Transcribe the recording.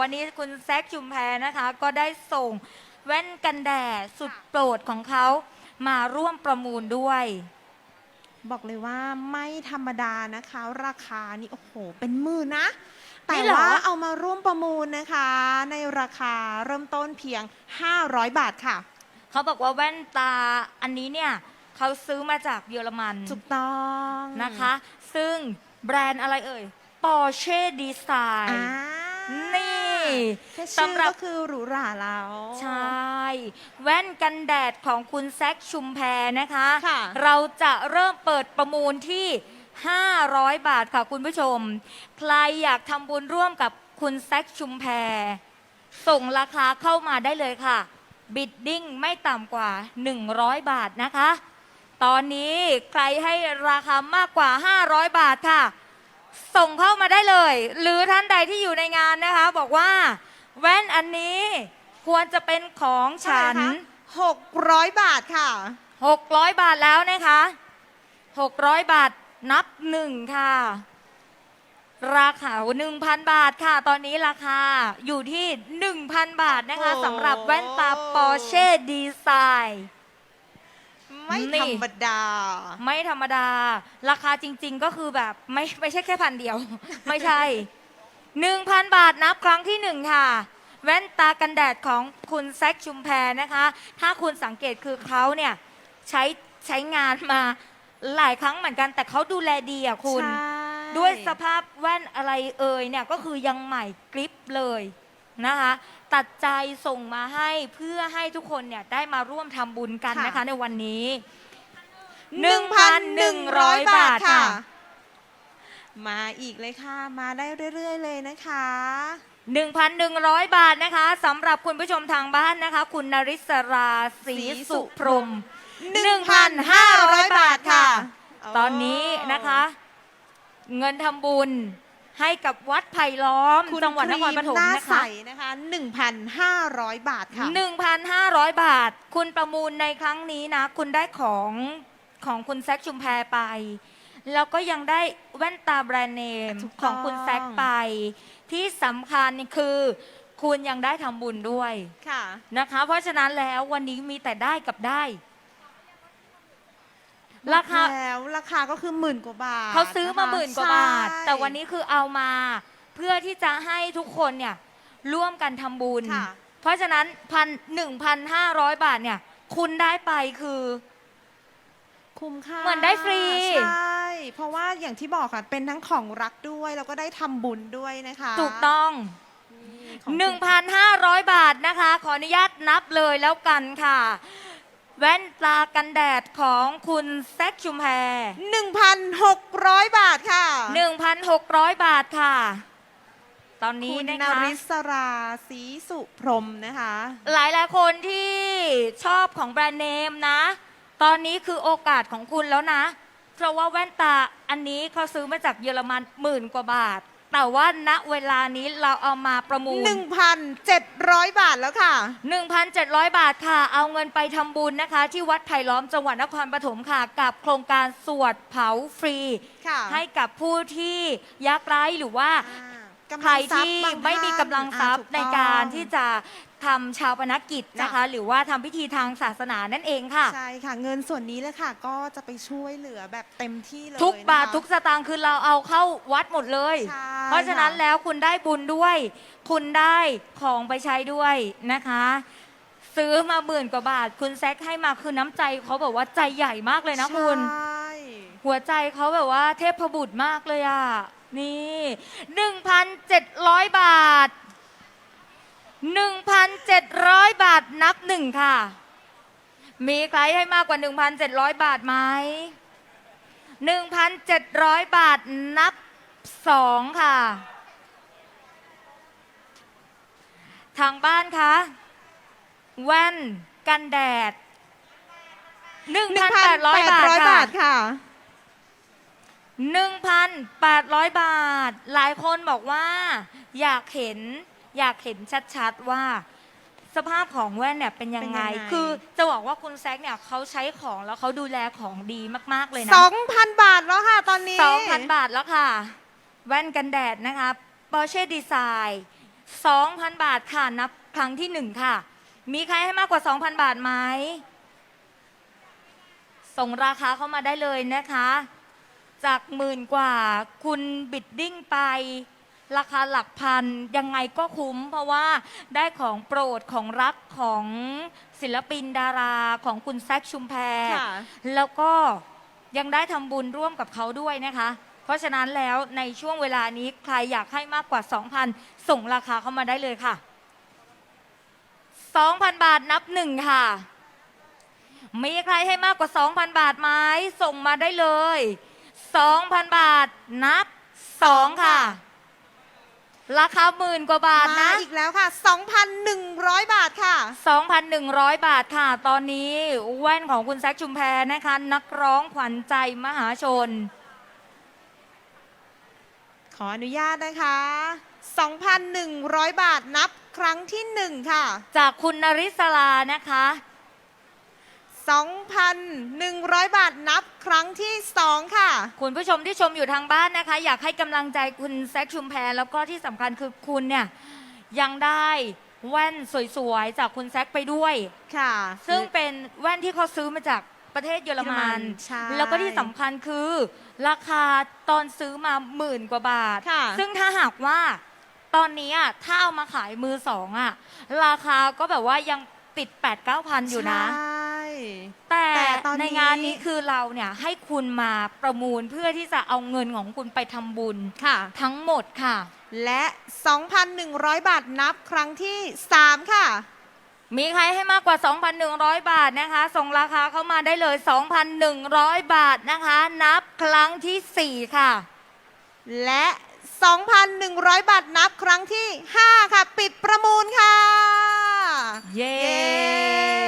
วันนี้คุณแซคชุมแพรนะคะ ก็ได้ส่งแว่นกันแดดสุดโปรดของเขามาร่วมประมูลด้วย บอกเลยว่าไม่ธรรมดานะคะ ราคานี่โอ้โห เป็นหมื่นนะ แต่นี่เหรอ ว่าเอามาร่วมประมูลนะคะ ในราคาเริ่มต้นเพียง 500 บาทค่ะ เขาบอกว่าแว่นตาอันนี้เนี่ยเขาซื้อมาจากเยอรมันถูกต้องนะคะ ซึ่งแบรนด์อะไรเอ่ย Porsche อ่า Design นี่ แค่ชื่อสำหรับ ก็คือหรูหราแล้ว ใช่ แว่นกันแดดของคุณแซคชุมแพรนะคะ ค่ะ เราจะเริ่มเปิดประมูลที่ 500 บาทค่ะคุณผู้ชม ใครอยากทำบุญร่วมกับคุณแซคชุมแพรส่งราคาเข้ามาได้เลยค่ะ บิดดิ้งไม่ต่ำกว่า 100 บาทนะคะ ตอนนี้ใครให้ราคามากกว่า 500 บาทค่ะ ส่งเข้ามาได้เลย หรือท่านใดที่อยู่ในงานนะคะ บอกว่าแว่นอันนี้ควรจะเป็นของฉันหกร้อยบาทค่ะ 600 บาทแล้วนะคะ 600 บาทนับหนึ่งค่ะ ราคา 1,000 บาทค่ะ ตอนนี้ราคาอยู่ที่ 1,000 บาทนะคะโอ้สำหรับแว่นตา Porsche Design ไม่นี่ ธรรมดา ไม่ธรรมดา ราคาจริง ๆ ก็คือแบบไม่ไม่ใช่แค่พันเดียว ไม่ใช่ 1,000 บาทนับครั้งที่หนึ่งค่ะ แว่นตากันแดดของคุณแซคชุมแพรนะคะ ถ้าคุณสังเกตคือเขาเนี่ยใช้ใช้งานมาหลายครั้งเหมือนกัน แต่เขาดูแลดีอะคุณ ใช่ด้วยสภาพแว่นอะไรเอ่ยเนี่ยก็คือยังใหม่กริปเลย นะคะ ตัดใจส่งมาให้เพื่อให้ทุกคนเนี่ยได้มาร่วมทำบุญกันนะคะ ในวันนี้ 1,100 บาทค่ะ มาอีกเลยค่ะ มาได้เรื่อย ๆ เลยนะคะ 1,100 บาทนะคะสำหรับคุณผู้ชมทางบ้านนะคะ คุณนริศราศรีสุพรหม1,500 บาทค่ะ ตอนนี้นะคะ เงินทำบุญ ให้กับวัดไผ่ล้อมคุณจังหวัดนครปฐมหน้านะใสคะนะคะ 1,500 บาทค่ะ 1,500 บาท คุณประมูลในครั้งนี้นะ คุณได้ของของคุณแซคชุมแพรไป แล้วก็ยังได้แว่นตาแบรนด์เนมถูกของคุณต้องแซคไป ที่สำคัญคือคุณยังได้ทำบุญด้วยค่ะ นะคะ เพราะฉะนั้นแล้ววันนี้มีแต่ได้กับได้ ราคา แล้วราคาก็คือหมื่นกว่าบาทเขาซื้อมาะคะหมื่นกว่าบาท ใช่ แต่วันนี้คือเอามา เพื่อที่จะให้ทุกคนเนี่ยร่วมกันทำบุญ ค่ะ เพราะฉะนั้นพันหนึ่งพันห้าร้อยบาทเนี่ย คุณได้ไปคือ คุ้มค่าเหมือนได้ฟรี ใช่เพราะว่าอย่างที่บอกค่ะเป็นทั้งของรักด้วยแล้วก็ได้ทำบุญด้วยนะคะถูกต้อง นี่ของคุณ 1,500 บาทนะคะ ขออนุญาตนับเลยแล้วกันค่ะ แว่นตากันแดดของคุณแซคชุมแพร1,600 บาทค่ะ1,600 บาทค่ะ ตอนนี้คุณนะนคะ ริศราศรีสุพรหมนะคะ หลายหลายๆคนที่ชอบของแบรนด์เนมนะ ตอนนี้คือโอกาสของคุณแล้วนะ เพราะว่าแว่นตาอันนี้เขาซื้อมาจากเยอรมันหมื่นกว่าบาท แต่ว่าณเวลานี้เราเอามาประมูล 1,700 บาทแล้วค่ะ 1,700 บาทค่ะ เอาเงินไปทำบุญนะคะ ที่วัดไผ่ล้อมจังหวัดนครปฐมค่ะ กับโครงการสวดเผาฟรี ค่ะให้กับผู้ที่ยากไร้หรือว่าอ่ากำใครลังทรัพที่ย์บางไม่มีท่านกำลังทรัพย์อ่าถูในต้องการที่จะ ทำชาวปนกิจนะคะ หรือว่าทำพิธีทางศาสนานั่นเองค่ะ ใช่ค่ะ เงินส่วนนี้แหละค่ะ ก็จะไปช่วยเหลือแบบเต็มที่เลยทุกบาทนะคะ ทุกสตางค์คือเราเอาเข้าวัดหมดเลย ใช่เพราะฉะนั้นค่แล้วคุณได้บุญด้วย คุณได้ของไปใช้ด้วยนะคะ ซื้อมาหมื่นกว่าบาท คุณแซคให้มาคือน้ำใจเขาแบบว่าใจใหญ่มากเลยนะคุณ ใช่หัวใจเขาแบบว่าเทพบุตรมากเลยอะ นี่ 1,700 บาท 1,700 บาทนับหนึ่งค่ะ มีใครให้มากกว่า 1,700 บาทไหม1,700 บาทนับสองค่ะ ทางบ้านคะแว่นกันแดด 1,800 บาท1,800ค่ะบาทค่ะ 1,800 บาท หลายคนบอกว่าอยากเห็น อยากเห็นชัดๆว่า สภาพของแว่นเนี่ยเป็นยังไง เป็นยังไง คือจะบอกว่าคุณแซคเนี่ยเขาใช้ของแล้วเขาดูแลของดีมากๆเลยนะ 2,000 บาทแล้วค่ะตอนนี้ 2,000 บาทแล้วค่ะ แว่นกันแดดนะคะ Porsche Design 2,000 บาทค่ะ นับครั้งที่1ค่ะ มีใครให้มากกว่า 2,000 บาทไหม ส่งราคาเข้ามาได้เลยนะคะ จากหมื่นกว่าคุณบิดดิ้งไป ราคาหลักพันยังไงก็คุ้ม เพราะว่าได้ของโปรดของรักของศิลปินดาราของคุณแซคชุมแพรค่ะ แล้วก็ยังได้ทำบุญร่วมกับเขาด้วยนะคะ เพราะฉะนั้นแล้วในช่วงเวลานี้ใครอยากให้มากกว่า 2,000 ส่งราคาเข้ามาได้เลยค่ะ 2,000 บาทนับหนึ่งค่ะ มีใครให้มากกว่า 2,000 บาทไหมส่งมาได้เลย 2,000 บาทนับ 2 ค่ะ ราคาหมื่นกว่าบาทมานะอีกแล้วค่ะ 2,100 บาทค่ะ 2,100 บาทค่ะ ตอนนี้แว่นของคุณแซคชุมแพรนะคะ นักร้องขวัญใจมหาชน ขออนุญาตนะคะ 2,100 บาทนับครั้งที่ 1 ค่ะ จากคุณนริศลานะคะ 2,100 บาทนับครั้งที่ 2 ค่ะ คุณผู้ชมที่ชมอยู่ทางบ้านนะคะ อยากให้กำลังใจคุณแซคชุมแพรแล้วก็ที่สำคัญคือคุณเนี่ยยังได้แว่นสวยๆ จากคุณแซคไปด้วย ค่ะ ซึ่งเป็นแว่นที่เขาซื้อมาจากประเทศเยอรมัน ใช่แล้วก็ที่สำคัญคือ ราคาตอนซื้อมาหมื่นกว่าบาท ค่ะ ซึ่งถ้าหากว่าตอนนี้อะถ้าเอามาขายมือสองอะราคาก็แบบว่ายังติด8 9 0 0 0 อยู่นะ ใช่ แต่แต่ตอนนี้ ในงานนี้คือเราเนี่ยให้คุณมาประมูลเพื่อที่จะเอาเงินของคุณไปทำบุญค่ะ ทั้งหมดค่ะ และ 2,100 บาทนับครั้งที่ 3 ค่ะ มีใครให้มากกว่า 2,100 บาทนะคะ ส่งราคาเข้ามาได้เลย 2,100 บาทนะคะ นับครั้งทีสี่4 ค่ะ และ 2,100 บาทนับครั้งที่ 5 ค่ะ ปิดประมูลค่ะ เย้